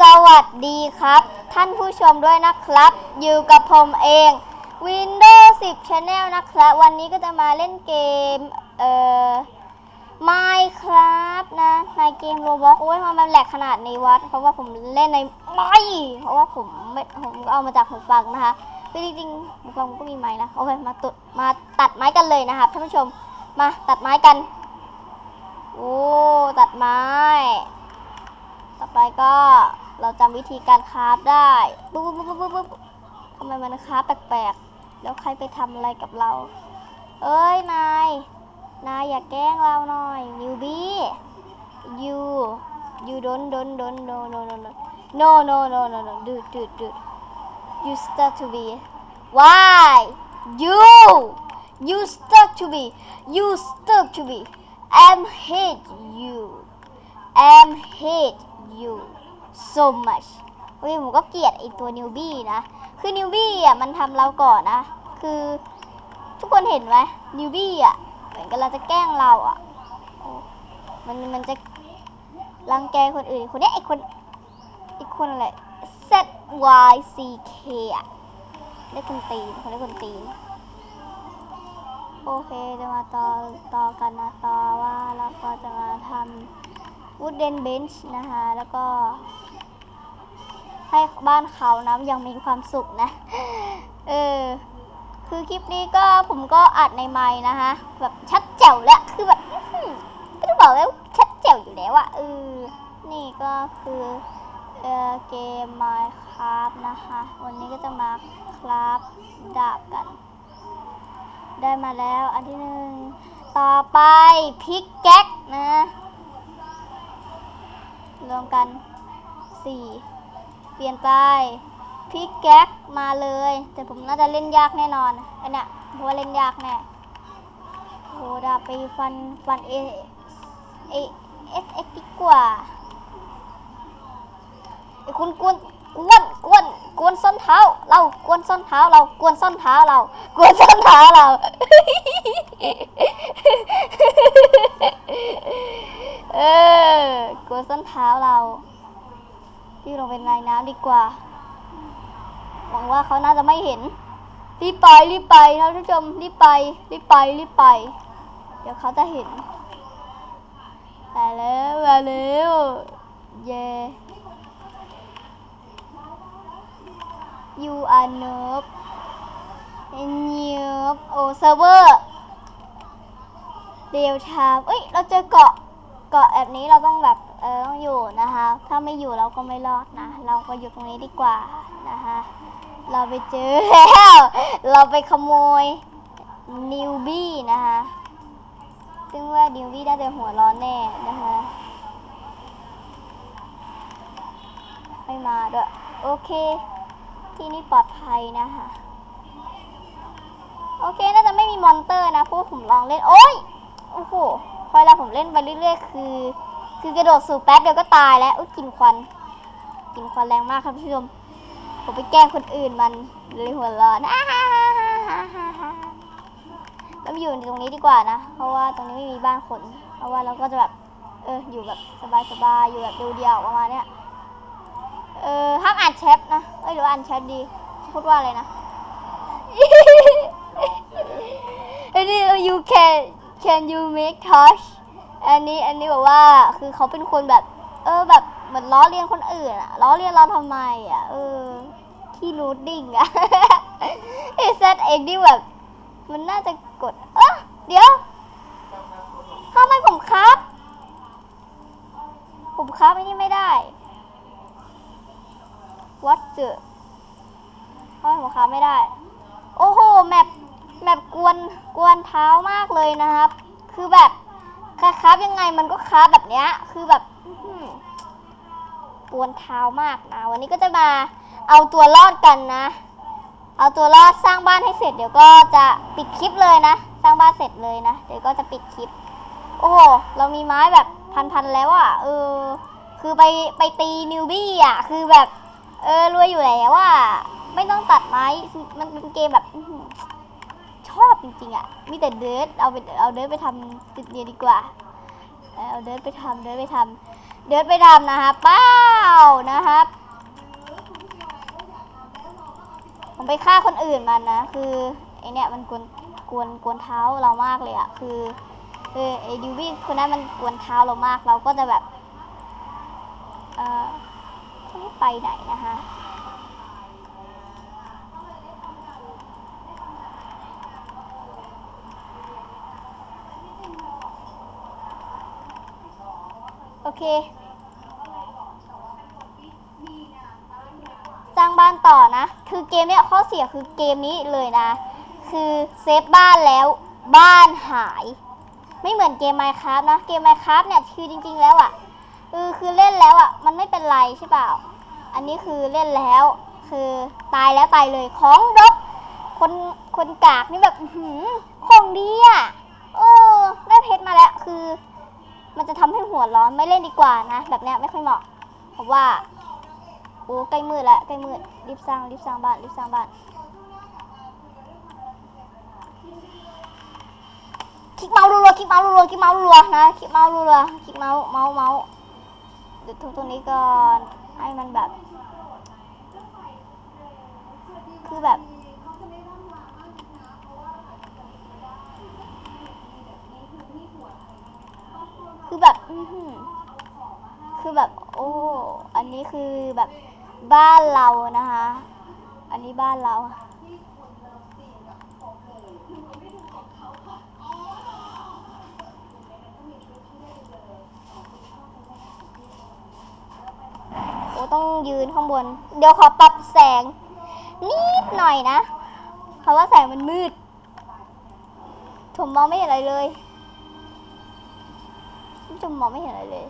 สวัสดีครับ ท่านผู้ชมด้วยนะครับ อยู่กับผมเอง Windows 10 Channel นะครับ วันนี้ก็จะมาเล่นเกม เอ่อ Minecraft นะ ในเกม Roblox โอ้ยทำไมมันแหลกขนาดนี้วัดเพราะว่าผมเล่นในไม่เพราะว่าผมไม่ผมเอามาจากหูฟังนะคะคือจริงๆหูฟังก็มีไม้นะ โอเค มาตุดมาตัดไม้กันเลยนะครับท่านผู้ชม มาตัดไม้กัน โอ้ ตัดไม้ ต่อไปก็ เราจำวิธีการคราฟได้ปุ๊บปุ๊บปุ๊บปุ๊บทำไมมันคราฟแปลกๆ แล้วใครไปทำอะไรกับเรา เอ้ยนาย นายอย่าแกล้งเราหน่อยนิวบี้ยูยูโดนโดนโดนโดนโดนโดน no no no no no ดูดูดูยู dude you start to be why you you start to be you start to be I'm hate you I'm hate you so much เฮ้ยผมก็เกลียดไอตัวนิวบี้นะ คือนิวบี้อะมันทำเราก่อนนะ คือทุกคนเห็นไหมนิวบี้อะเหมือนกับเราจะแกล้งเราอะ มันมันจะรังแกคนอื่น คนนี้ไอคนไอคนอะไร Z Y C K อะได้คนตีนคนได้คนตีนโอเคจะมาต่อต่อกันนะต่อว่าเราก็จะมาทำ wooden bench นะคะ แล้วก็ ให้บ้านเขานะยังมีความสุขนะ เออ คือคลิปนี้ก็ผมก็อัดในไม้นะคะแบบชัดแจ๋วแล้วคือแบบอื้อหือก็ต้องบอกว่าชัดแจ๋วอยู่แล้วอะเออนี่ก็คือเออเกม Minecraft นะคะ วันนี้ก็จะมาคราฟดาบกัน ได้มาแล้วอันที่หนึ่งต่อไปพิกแก๊กนะ รวมกัน4 เปลี่ยนไปพิกแก๊กมาเลย แต่ผมน่าจะเล่นยากแน่นอนอันเนี้ยเพราะว่าเล่นยากแน่โหดาไปฟันฟันเอเอเอสเอ็กดีกว่าไอ้คุณกวนกวนกวนกวนส้นเท้า เรากวนส้นเท้าเรากวนส้นเท้าเรากวนส้นเท้าเราเออกวนส้นเท้าเรา ที่ลงเป็นในน้ำดีกว่า หวังว่าเขาน่าจะไม่เห็น รีบไปรีบไปนะท่านผู้ชมรีบไปรีบไปรีบไป เดี๋ยวเขาจะเห็นมาแล้วมาแล้วเย่ you are noob noob โอ้เซิร์ฟเวอร์เดียวทามเอ้ย เราเจอเกาะ เกาะแบบนี้เราต้องแบบ เออต้องอยู่นะคะ ถ้าไม่อยู่เราก็ไม่รอดนะ เราก็อยู่ตรงนี้ดีกว่านะคะ เราไปเจอแล้ว เราไปขโมยนิวบี้นะคะซึ่งว่านิวบี้น่าจะหัวร้อนแน่นะคะ ไม่มาด้วย โอเค ที่นี่ปลอดภัยนะคะ โอเค น่าจะไม่มีมอนเตอร์นะ เพราะว่าผมลองเล่น โอ้ย โอ้โห พอเวลาผมเล่นไปเรื่อยๆ คือ คือกระโดดสู่แป๊บเดียวก็ตายแล้วอุ๊ยกลินควันกลินควันแรงมากครับพี่ชมผมไปแกล้งคนอื่นมันเลยหัวเร้อนอ่าฮ่าฮ่าฮ่าฮ่าฮ่าฮ่าแล้วมาอยู่ตรงนี้ดีกว่านะ เพราะว่าตรงนี้ไม่มีบ้านคน เพราะว่าเราก็จะแบบ เออ อยู่แบบสบายๆ อยู่แบบเดียวๆประมาณเนี้ย เออ ห้ามอ่านแชทนะ เอ้ยหรืออ่านแชทดี พูดว่าอะไรนะอันนี้ you can can you make touch อันนี้อันนี้แบบว่าคือเขาเป็นคนแบบ เออแบบเหมือนล้อเลียนคนอื่นอะล้อเลียนเราทำไมอะเออขี้รูดดิ้งอะไอ้เซตเองที่แบบ มันน่าจะกด เออเดี๋ยวทำไมผมครับ ผมครับไอ้นี่ไม่ได้ วัดเจอทำไมผมครับไม่ได้ โอ้โหแมปแมปกวนกวนเท้ามากเลยนะครับ คือแบบ ครับยังไงมันก็ครับแบบเนี้ย คือแบบอื้อหือกวนเท้ามากนะ วันนี้ก็จะมาเอาตัวรอดกันนะ เอาตัวรอดสร้างบ้านให้เสร็จ เดี๋ยวก็จะปิดคลิปเลยนะ สร้างบ้านเสร็จเลยนะ เดี๋ยวก็จะปิดคลิป โอ้โห เรามีไม้แบบพันๆแล้วอะเออ คือไปไปตีนิวบี้อะคือแบบ เออรวยอยู่แล้วว่า ไม่ต้องตัดไม้ มันเป็นเกมแบบ อื้อหือชอบจริงๆอะมีแต่เดิร์ดเอาไปเอาเดิร์ดไปทำจุดเดียวดีกว่า เอาเดิร์ดไปทำเดิร์ดไปทำเดิร์ดไปทำนะคะป้านะครับ ผมไปฆ่าคนอื่นมันนะ คือไอเนี่ยมันกวนกวนกวนเท้าเรามากเลยอะคือคือไอดิวี่คนนั้นมันกวนเท้าเรามาก เราก็จะแบบ เออไม่ไปไหนนะคะ เค สร้างบ้านต่อนะ คือเกมเนี้ยข้อเสียคือเกมนี้เลยนะ คือเซฟบ้านแล้วบ้านหาย ไม่เหมือนเกม Minecraft นะ เกม Minecraft เนี่ยคือจริง ๆ แล้วอะ่ะเออคือเล่นแล้วอะ่ะ มันไม่เป็นไรใช่เปล่า อันนี้คือเล่นแล้ว คือตายแล้วตายเลยของรกคนคนกากนี่แบบหือของดีอะ่ะเออได้เพชรมาแล้วคือ มันจะทำให้หัวร้อนไม่เล่นดีกว่านะ แบบเนี้ยไม่ค่อยเหมาะเพราะว่าโอ้ใกล้มืดแล้วใกล้มืดรีบสร้างรีบสร้างบ้านรีบสร้างบ้านคลิกเมาส์รัวๆคลิกเมาส์รัวๆคลิกเมาส์รัวๆนะคลิกเมาส์รัวๆคลิกเมาส์เมาส์เมาส์เดี๋ยวทุบตรงนี้ก่อนให้มันแบบ คือแบบ คือแบบ อื้อหือ คือแบบ โอ้ อันนี้ คือแบบบ้านเรานะคะ อันนี้บ้านเรา โอ้ต้องยืนข้างบน เดี๋ยวขอปรับแสง นิดหน่อยนะเพราะว่าแสงมันมืด ผมมองไม่เห็นอะไรเลยผมมองไม่เห็นอะไรเลย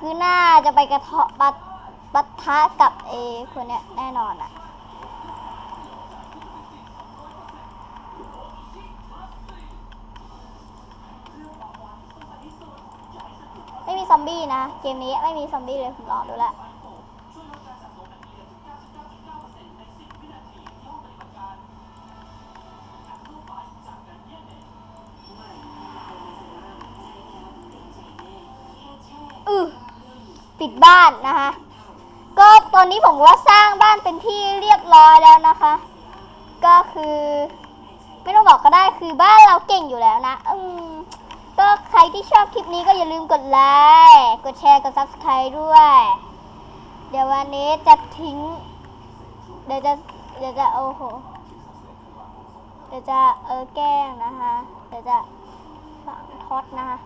คือหน้าจะไปกระเทาะปัดปัทะกับเอคนเนี้ยแน่นอนอะไม่มีซอมบี้นะ เกมนี้ไม่มีซอมบี้เลย ผมลองดูและ ปิดบ้านนะคะ ก็ตอนนี้ผมว่าสร้างบ้านเป็นที่เรียบร้อยแล้วนะคะ ก็คือ ไม่ต้องบอกก็ได้คือบ้านเราเก่งอยู่แล้วนะอืมก็ใครที่ชอบคลิปนี้ก็อย่าลืมกดไลค์กดแชร์กด subscribe ด้วย เดี๋ยววันนี้จะทิ้ง เดี๋ยวจะเดี๋ยวจะโอ้โหเดี๋ยวจะเออแกล้งนะคะ เดี๋ยวจะฝังท็อตนะคะ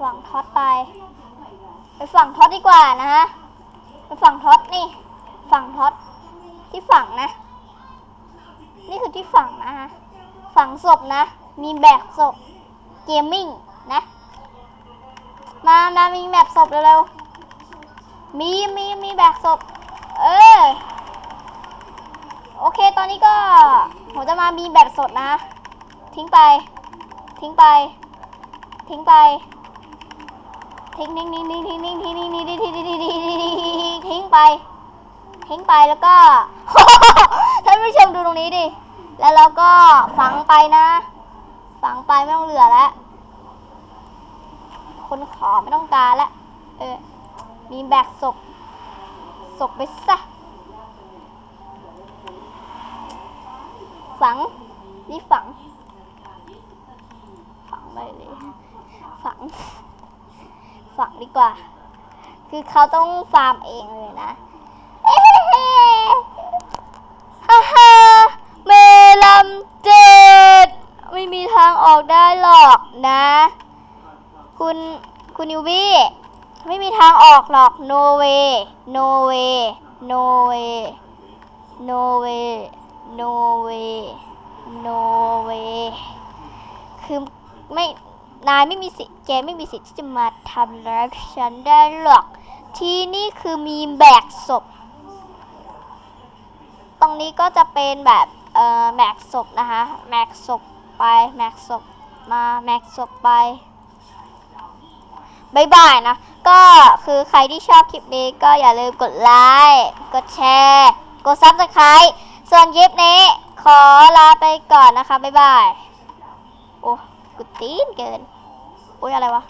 ฝั่งท็อตไป ไปฝั่งท็อตดีกว่านะฮะ ไปฝั่งท็อตนี่ ฝั่งท็อตที่ฝั่งนะ นี่คือที่ฝั่งนะฮะ ฝั่งศพนะ มีแบกศพ เกมมิ่งนะ มามามีแบกศพเร็วๆ มีมีมีแบกศพ เออ โอเค ตอนนี้ก็ ผมจะมามีแบกศพนะ ทิ้งไป ทิ้งไป ทิ้งไป ทิ้งทิ้งทิ้งทิ้งทิ้งทิ้งทิ้งทิ้งทิ้งทิ้งทิ้งทิ้งทิ้งทิ้งไป ทิ้งไปแล้วก็ท่านผู้ชมดูตรงนี้ดิ แล้วเราก็ฝังไปนะ ฝังไปไม่ต้องเหลือแล้ว คนขอไม่ต้องการแล้ว เออ มีแบกศพ ศพไปซะ ฝัง นี่ฝัง ฝังไปเลย ฝัง ฝังดีกว่า คือเขาต้องฟาร์มเองเลยนะเอ๊ะฮ่าฮ่าเมลำเจ็ดไม่มีทางออกได้หรอกนะ คุณคุณยูบี้ไม่มีทางออกหรอก no way no way no way no way no way no way คือไม่ นายไม่มีสิทธิ์แกไม่มีสิทธิ์ที่จะมาทำร้ายฉันได้หรอก ที่นี่คือมีแบกศพ ตรงนี้ก็จะเป็นแบบเอ่อแบกศพนะคะแบกศพไปแบกศพมาแบกศพไปบายบายนะ ก็คือใครที่ชอบคลิปนี้ก็อย่าลืมกดไลค์กดแชร์ กดซับสไครต์ส่วนคลิปนี้ขอลาไปก่อนนะคะบายบายกูตีนเกิน โอ้ยอะไรวะ